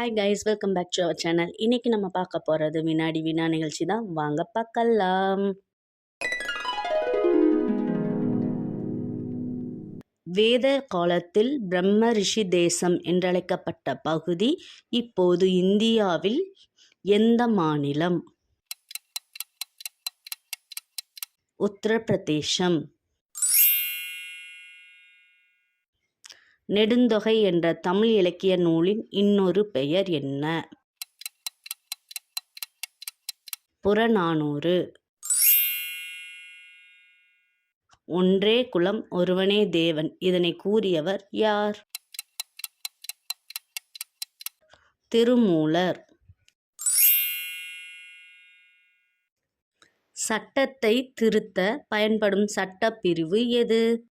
Hi guys welcome back to our channel இன்னைக்கு நம்ம பார்க்க போகிறது வினாடி வினா நிகழ்ச்சி தான். வாங்க பார்க்கலாம். வேத காலத்தில் பிரம்ம ரிஷி தேசம் என்றழைக்கப்பட்ட பகுதி இப்போது இந்தியாவில் எந்த மாநிலம்? உத்தரப்பிரதேசம். நெடுந்தொகை என்ற தமிழ் இலக்கிய நூலின் இன்னொரு பெயர் என்ன? புறநானூறு. ஒன்றே குலம் ஒருவனே தேவன். இதனை கூறியவர் யார்? திருமூலர். சட்டத்தை திருத்த பயன்படும் சட்டப்பிரிவு எது?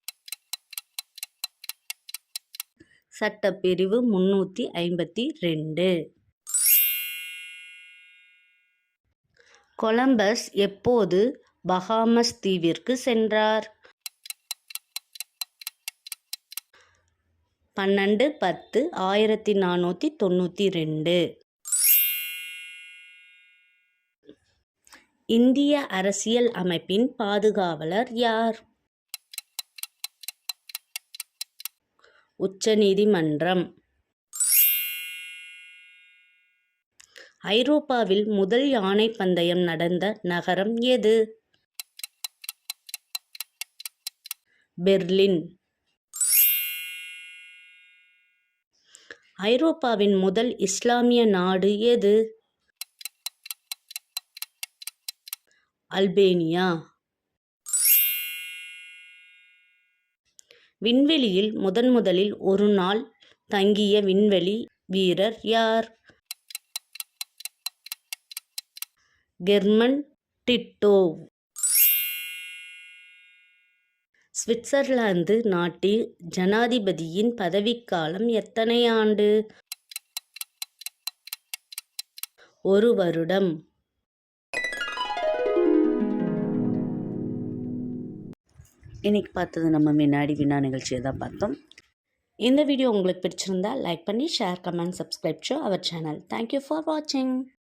சட்டப்பிரிவு முன்னூற்றி ஐம்பத்தி ரெண்டு. கொலம்பஸ் எப்போது பஹாமஸ் தீவிற்கு சென்றார்? பன்னெண்டு பத்து ஆயிரத்தி நானூற்றி தொண்ணூற்றி ரெண்டு. இந்திய அரசியல் அமைப்பின் பாதுகாவலர் யார்? உச்சநீதிமன்றம். ஐரோப்பாவில் முதல் யானை பந்தயம் நடந்த நகரம் எது? பெர்லின். ஐரோப்பாவின் முதல் இஸ்லாமிய நாடு எது? அல்பேனியா. விண்வெளியில் முதன் முதலில் ஒரு நாள் தங்கிய விண்வெளி வீரர் யார்? கெர்மன் டிட்டோவ் சுவிட்சர்லாந்து நாட்டில் ஜனாதிபதியின் பதவிக்காலம் எத்தனை ஆண்டு? ஒரு வருடம். இன்றைக்கி பார்த்தது நம்ம முன்னாடி வினா நிகழ்ச்சியை தான் பார்த்தோம். இந்த வீடியோ உங்களுக்கு பிடிச்சிருந்தா லைக் பண்ணி share comment subscribe show our channel thank you for வாட்சிங்